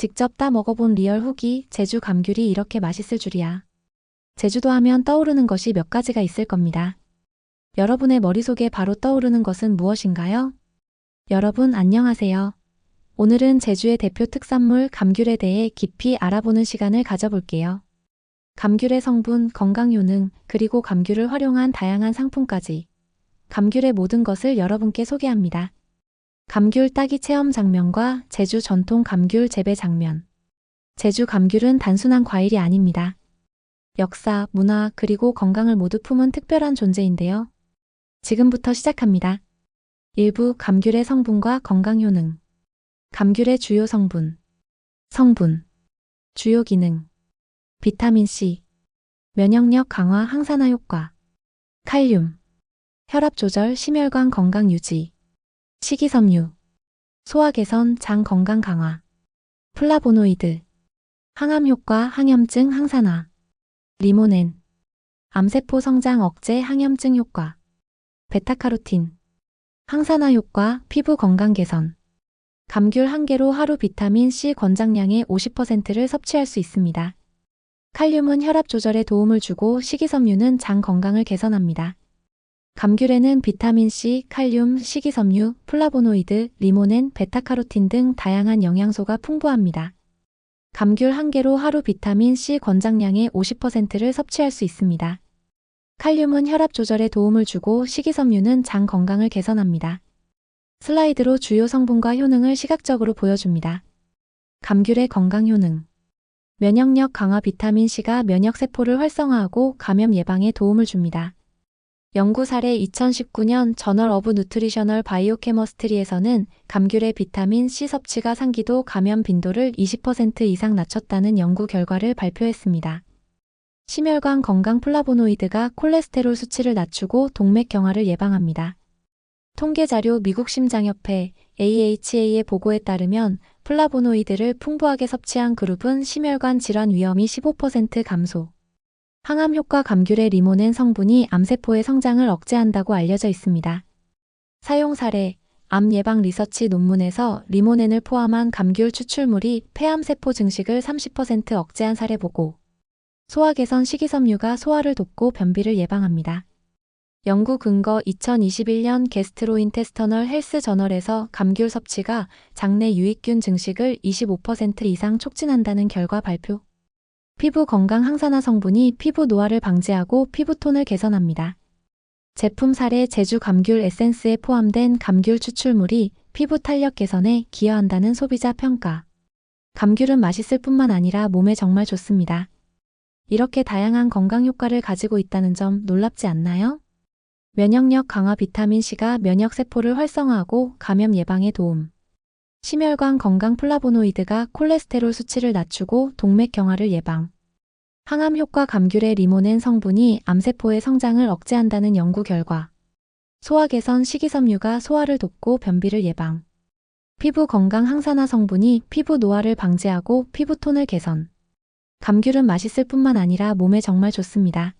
직접 따 먹어본 리얼 후기 제주 감귤이 이렇게 맛있을 줄이야. 제주도 하면 떠오르는 것이 몇 가지가 있을 겁니다. 여러분의 머릿속에 바로 떠오르는 것은 무엇인가요? 여러분 안녕하세요. 오늘은 제주의 대표 특산물 감귤에 대해 깊이 알아보는 시간을 가져볼게요. 감귤의 성분, 건강 효능, 그리고 감귤을 활용한 다양한 상품까지 감귤의 모든 것을 여러분께 소개합니다. 감귤 따기 체험 장면과 제주 전통 감귤 재배 장면. 제주 감귤은 단순한 과일이 아닙니다. 역사, 문화, 그리고 건강을 모두 품은 특별한 존재인데요. 지금부터 시작합니다. 일부 감귤의 성분과 건강 효능. 감귤의 주요 성분. 성분. 주요 기능. 비타민C. 면역력 강화 항산화 효과. 칼륨. 혈압 조절 심혈관 건강 유지. 식이섬유. 소화 개선 장 건강 강화. 플라보노이드. 항암 효과 항염증 항산화. 리모넨. 암세포 성장 억제 항염증 효과. 베타카로틴. 항산화 효과 피부 건강 개선. 감귤 한 개로 하루 비타민 C 권장량의 50%를 섭취할 수 있습니다. 칼륨은 혈압 조절에 도움을 주고 식이섬유는 장 건강을 개선합니다. 감귤에는 비타민C, 칼륨, 식이섬유, 플라보노이드, 리모넨, 베타카로틴 등 다양한 영양소가 풍부합니다. 감귤 한 개로 하루 비타민C 권장량의 50%를 섭취할 수 있습니다. 칼륨은 혈압 조절에 도움을 주고 식이섬유는 장 건강을 개선합니다. 슬라이드로 주요 성분과 효능을 시각적으로 보여줍니다. 감귤의 건강 효능. 면역력 강화 비타민C가 면역세포를 활성화하고 감염 예방에 도움을 줍니다. 연구 사례 2019년 저널 어브 누트리셔널 바이오케머스트리에서는 감귤의 비타민 C 섭취가 상기도 감염 빈도를 20% 이상 낮췄다는 연구 결과를 발표했습니다. 심혈관 건강 플라보노이드가 콜레스테롤 수치를 낮추고 동맥 경화를 예방합니다. 통계 자료 미국 심장협회 AHA의 보고에 따르면 플라보노이드를 풍부하게 섭취한 그룹은 심혈관 질환 위험이 15% 감소. 항암 효과 감귤의 리모넨 성분이 암세포의 성장을 억제한다고 알려져 있습니다. 사용 사례 암 예방 리서치 논문에서 리모넨을 포함한 감귤 추출물이 폐암세포 증식을 30% 억제한 사례 보고 소화 개선 식이섬유가 소화를 돕고 변비를 예방합니다. 연구 근거 2021년 게스트로인테스터널 헬스 저널에서 감귤 섭취가 장내 유익균 증식을 25% 이상 촉진한다는 결과 발표. 피부 건강 항산화 성분이 피부 노화를 방지하고 피부톤을 개선합니다. 제품 사례 제주 감귤 에센스에 포함된 감귤 추출물이 피부 탄력 개선에 기여한다는 소비자 평가. 감귤은 맛있을 뿐만 아니라 몸에 정말 좋습니다. 이렇게 다양한 건강 효과를 가지고 있다는 점 놀랍지 않나요? 면역력 강화 비타민C가 면역세포를 활성화하고 감염 예방에 도움. 심혈관 건강 플라보노이드가 콜레스테롤 수치를 낮추고 동맥 경화를 예방. 항암 효과 감귤의 리모넨 성분이 암세포의 성장을 억제한다는 연구 결과. 소화 개선 식이섬유가 소화를 돕고 변비를 예방. 피부 건강 항산화 성분이 피부 노화를 방지하고 피부톤을 개선. 감귤은 맛있을 뿐만 아니라 몸에 정말 좋습니다.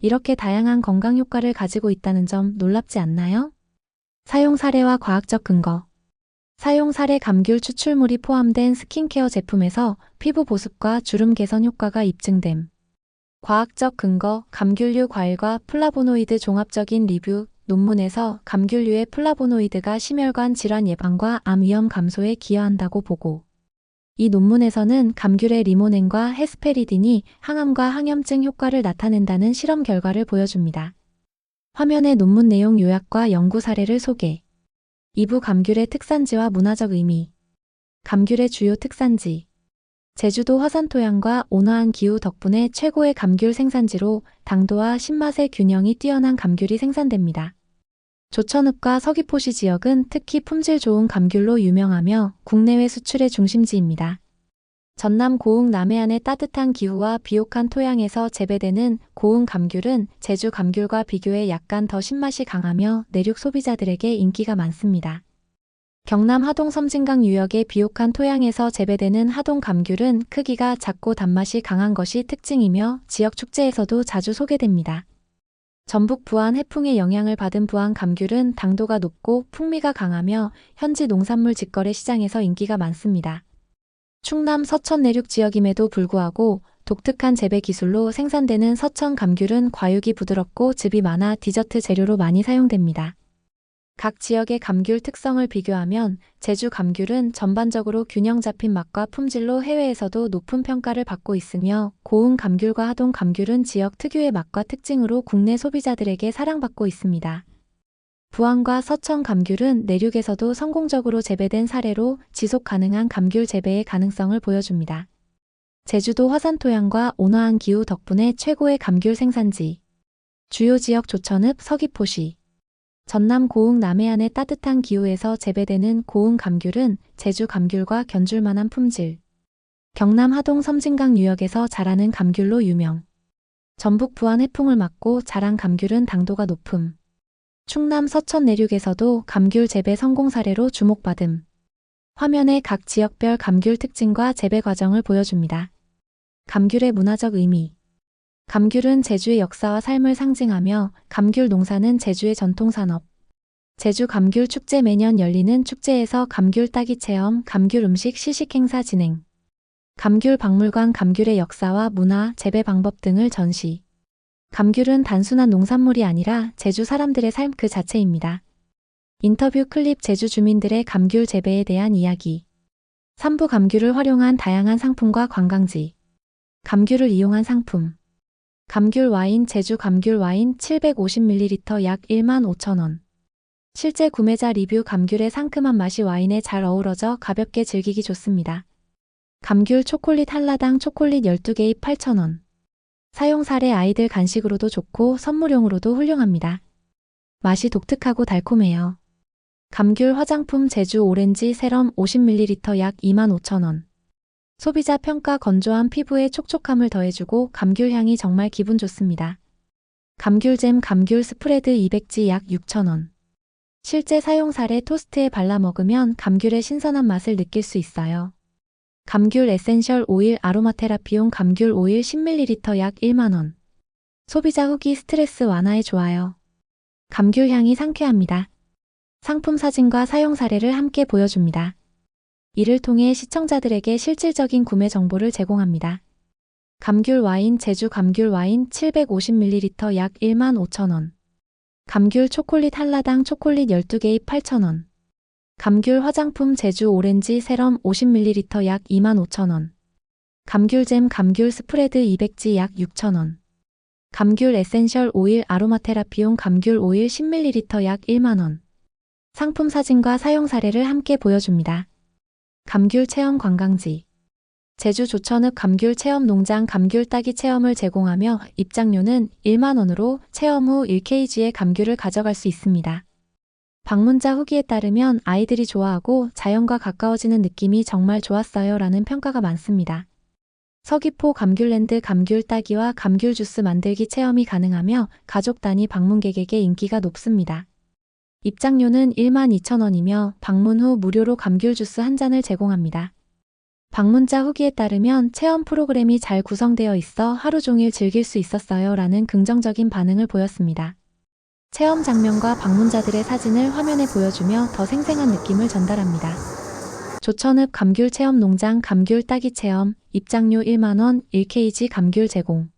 이렇게 다양한 건강 효과를 가지고 있다는 점 놀랍지 않나요? 사용 사례와 과학적 근거. 사용 사례 감귤 추출물이 포함된 스킨케어 제품에서 피부 보습과 주름 개선 효과가 입증됨. 과학적 근거, 감귤류 과일과 플라보노이드 종합적인 리뷰, 논문에서 감귤류의 플라보노이드가 심혈관 질환 예방과 암 위험 감소에 기여한다고 보고. 이 논문에서는 감귤의 리모넨과 헤스페리딘이 항암과 항염증 효과를 나타낸다는 실험 결과를 보여줍니다. 화면의 논문 내용 요약과 연구 사례를 소개. 2부 감귤의 특산지와 문화적 의미. 감귤의 주요 특산지. 제주도 화산 토양과 온화한 기후 덕분에 최고의 감귤 생산지로 당도와 신맛의 균형이 뛰어난 감귤이 생산됩니다. 조천읍과 서귀포시 지역은 특히 품질 좋은 감귤로 유명하며 국내외 수출의 중심지입니다. 전남 고흥 남해안의 따뜻한 기후와 비옥한 토양에서 재배되는 고흥 감귤은 제주 감귤과 비교해 약간 더 신맛이 강하며 내륙 소비자들에게 인기가 많습니다. 경남 하동 섬진강 유역의 비옥한 토양에서 재배되는 하동 감귤은 크기가 작고 단맛이 강한 것이 특징이며 지역 축제에서도 자주 소개됩니다. 전북 부안 해풍의 영향을 받은 부안 감귤은 당도가 높고 풍미가 강하며 현지 농산물 직거래 시장에서 인기가 많습니다. 충남 서천 내륙 지역임에도 불구하고 독특한 재배 기술로 생산되는 서천 감귤은 과육이 부드럽고 즙이 많아 디저트 재료로 많이 사용됩니다. 각 지역의 감귤 특성을 비교하면 제주 감귤은 전반적으로 균형 잡힌 맛과 품질로 해외에서도 높은 평가를 받고 있으며 고흥 감귤과 하동 감귤은 지역 특유의 맛과 특징으로 국내 소비자들에게 사랑받고 있습니다. 부안과 서천 감귤은 내륙에서도 성공적으로 재배된 사례로 지속 가능한 감귤 재배의 가능성을 보여줍니다. 제주도 화산 토양과 온화한 기후 덕분에 최고의 감귤 생산지. 주요 지역 조천읍 서귀포시. 전남 고흥 남해안의 따뜻한 기후에서 재배되는 고흥 감귤은 제주 감귤과 견줄 만한 품질. 경남 하동 섬진강 유역에서 자라는 감귤로 유명. 전북 부안 해풍을 맞고 자란 감귤은 당도가 높음. 충남 서천 내륙에서도 감귤 재배 성공 사례로 주목받음. 화면에 각 지역별 감귤 특징과 재배 과정을 보여줍니다. 감귤의 문화적 의미. 감귤은 제주의 역사와 삶을 상징하며 감귤 농사는 제주의 전통산업. 제주 감귤 축제 매년 열리는 축제에서 감귤 따기 체험, 감귤 음식 시식 행사 진행. 감귤 박물관 감귤의 역사와 문화, 재배 방법 등을 전시. 감귤은 단순한 농산물이 아니라 제주 사람들의 삶 그 자체입니다. 인터뷰 클립 제주 주민들의 감귤 재배에 대한 이야기. 삼부 감귤을 활용한 다양한 상품과 관광지. 감귤을 이용한 상품. 감귤 와인 제주 감귤 와인 750ml 약 1만 5천원. 실제 구매자 리뷰 감귤의 상큼한 맛이 와인에 잘 어우러져 가볍게 즐기기 좋습니다. 감귤 초콜릿 한라당 초콜릿 12개입 8,000원. 사용 사례 아이들 간식으로도 좋고 선물용으로도 훌륭합니다. 맛이 독특하고 달콤해요. 감귤 화장품 제주 오렌지 세럼 50ml 약 25,000원. 소비자 평가 건조한 피부에 촉촉함을 더해주고 감귤 향이 정말 기분 좋습니다. 감귤잼 감귤 스프레드 200지 약 6,000원. 실제 사용 사례 토스트에 발라 먹으면 감귤의 신선한 맛을 느낄 수 있어요. 감귤 에센셜 오일 아로마 테라피용 감귤 오일 10ml 약 1만원. 소비자 후기 스트레스 완화에 좋아요. 감귤 향이 상쾌합니다. 상품 사진과 사용 사례를 함께 보여줍니다. 이를 통해 시청자들에게 실질적인 구매 정보를 제공합니다. 감귤 와인 제주 감귤 와인 750ml 약 1만 5천원. 감귤 초콜릿 한라당 초콜릿 12개입 8,000원. 감귤 화장품 제주 오렌지 세럼 50ml 약 25,000원. 감귤잼 감귤 스프레드 200지 약 6,000원. 감귤 에센셜 오일 아로마 테라피용 감귤 오일 10ml 약 1만원. 상품 사진과 사용 사례를 함께 보여줍니다. 감귤 체험 관광지. 제주 조천읍 감귤 체험 농장 감귤 따기 체험을 제공하며 입장료는 1만원으로 체험 후 1kg의 감귤을 가져갈 수 있습니다. 방문자 후기에 따르면 아이들이 좋아하고 자연과 가까워지는 느낌이 정말 좋았어요 라는 평가가 많습니다. 서귀포 감귤랜드 감귤 따기와 감귤 주스 만들기 체험이 가능하며 가족 단위 방문객에게 인기가 높습니다. 입장료는 1만 2천원이며 방문 후 무료로 감귤 주스 한 잔을 제공합니다. 방문자 후기에 따르면 체험 프로그램이 잘 구성되어 있어 하루 종일 즐길 수 있었어요 라는 긍정적인 반응을 보였습니다. 체험 장면과 방문자들의 사진을 화면에 보여주며 더 생생한 느낌을 전달합니다. 조천읍 감귤 체험 농장 감귤 따기 체험, 입장료 1만원, 1kg 감귤 제공.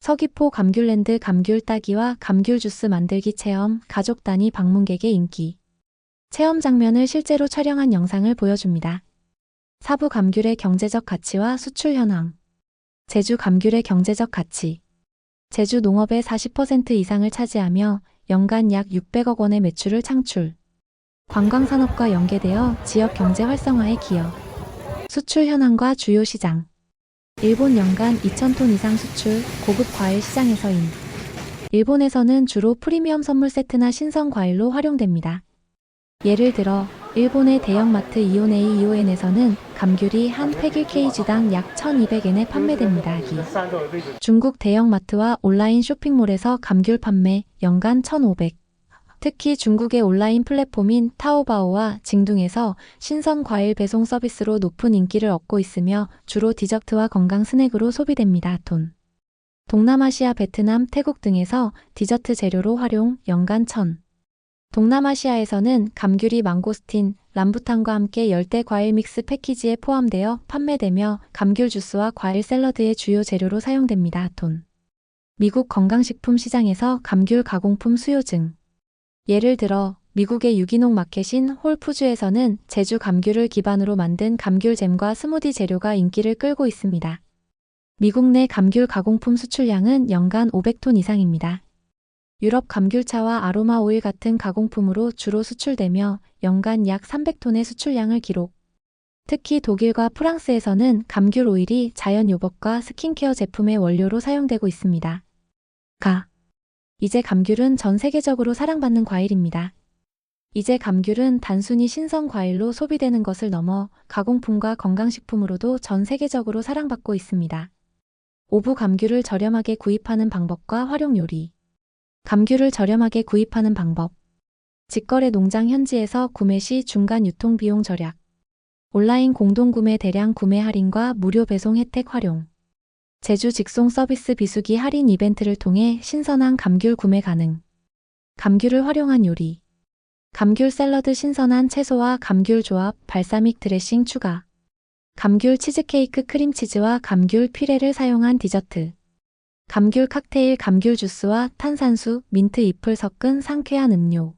서귀포 감귤랜드 감귤 따기와 감귤 주스 만들기 체험, 가족 단위 방문객의 인기. 체험 장면을 실제로 촬영한 영상을 보여줍니다. 사부 감귤의 경제적 가치와 수출 현황. 제주 감귤의 경제적 가치. 제주 농업의 40% 이상을 차지하며 연간 약 600억 원의 매출을 창출. 관광산업과 연계되어 지역 경제 활성화에 기여. 수출 현황과 주요 시장. 일본 연간 2,000톤 이상 수출, 고급 과일 시장에서인. 일본에서는 주로 프리미엄 선물 세트나 신선 과일로 활용됩니다. 예를 들어, 일본의 대형마트 이오네이 이오엔에서는 감귤이 한 팩 1kg당 약 1,200엔에 판매됩니다. 중국 대형마트와 온라인 쇼핑몰에서 감귤 판매 연간 1,500. 특히 중국의 온라인 플랫폼인 타오바오와 징둥에서 신선 과일 배송 서비스로 높은 인기를 얻고 있으며 주로 디저트와 건강 스낵으로 소비됩니다. 돈. 동남아시아 베트남, 태국 등에서 디저트 재료로 활용 연간 1000. 동남아시아에서는 감귤이 망고스틴, 람부탄과 함께 열대 과일 믹스 패키지에 포함되어 판매되며 감귤 주스와 과일 샐러드의 주요 재료로 사용됩니다. 돈. 미국 건강식품 시장에서 감귤 가공품 수요 증. 예를 들어 미국의 유기농 마켓인 홀푸즈에서는 제주 감귤을 기반으로 만든 감귤잼과 스무디 재료가 인기를 끌고 있습니다. 미국 내 감귤 가공품 수출량은 연간 500톤 이상입니다. 유럽 감귤차와 아로마 오일 같은 가공품으로 주로 수출되며 연간 약 300톤의 수출량을 기록. 특히 독일과 프랑스에서는 감귤 오일이 자연 요법과 스킨케어 제품의 원료로 사용되고 있습니다. 가. 이제 감귤은 전 세계적으로 사랑받는 과일입니다. 이제 감귤은 단순히 신선 과일로 소비되는 것을 넘어 가공품과 건강식품으로도 전 세계적으로 사랑받고 있습니다. 오부 감귤을 저렴하게 구입하는 방법과 활용 요리. 감귤을 저렴하게 구입하는 방법. 직거래 농장 현지에서 구매 시 중간 유통 비용 절약. 온라인 공동구매 대량 구매 할인과 무료 배송 혜택 활용. 제주 직송 서비스 비수기 할인 이벤트를 통해 신선한 감귤 구매 가능. 감귤을 활용한 요리. 감귤 샐러드 신선한 채소와 감귤 조합 발사믹 드레싱 추가. 감귤 치즈케이크 크림치즈와 감귤 퓨레를 사용한 디저트. 감귤 칵테일 감귤 주스와 탄산수, 민트 잎을 섞은 상쾌한 음료.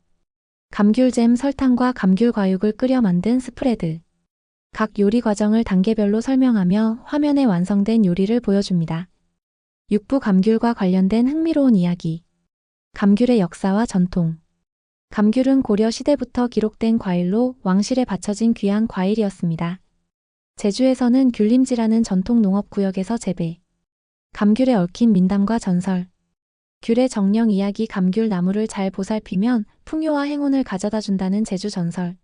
감귤잼 설탕과 감귤 과육을 끓여 만든 스프레드. 각 요리 과정을 단계별로 설명하며 화면에 완성된 요리를 보여줍니다. 육부 감귤과 관련된 흥미로운 이야기. 감귤의 역사와 전통. 감귤은 고려 시대부터 기록된 과일로 왕실에 바쳐진 귀한 과일이었습니다. 제주에서는 귤림지라는 전통 농업 구역에서 재배. 감귤에 얽힌 민담과 전설. 귤의 정령 이야기 감귤 나무를 잘 보살피면 풍요와 행운을 가져다 준다는 제주 전설.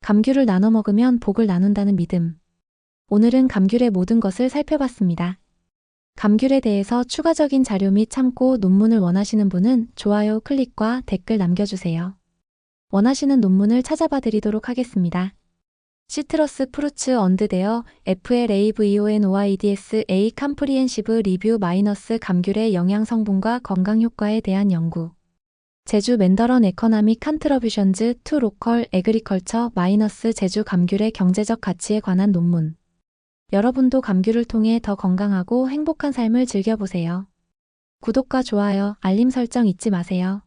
감귤을 나눠 먹으면 복을 나눈다는 믿음. 오늘은 감귤의 모든 것을 살펴봤습니다. 감귤에 대해서 추가적인 자료 및 참고 논문을 원하시는 분은 좋아요 클릭과 댓글 남겨주세요. 원하시는 논문을 찾아봐 드리도록 하겠습니다. 시트러스 프루츠 언드데어 FLAVONOIDS A 컴프리엔시브 리뷰 마이너스 감귤의 영양 성분과 건강 효과에 대한 연구. 제주 맨더런 에커나믹 컨트러뷰션즈 투 로컬 에그리컬처 마이너스 제주 감귤의 경제적 가치에 관한 논문. 여러분도 감귤을 통해 더 건강하고 행복한 삶을 즐겨보세요. 구독과 좋아요, 알림 설정 잊지 마세요.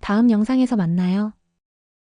다음 영상에서 만나요.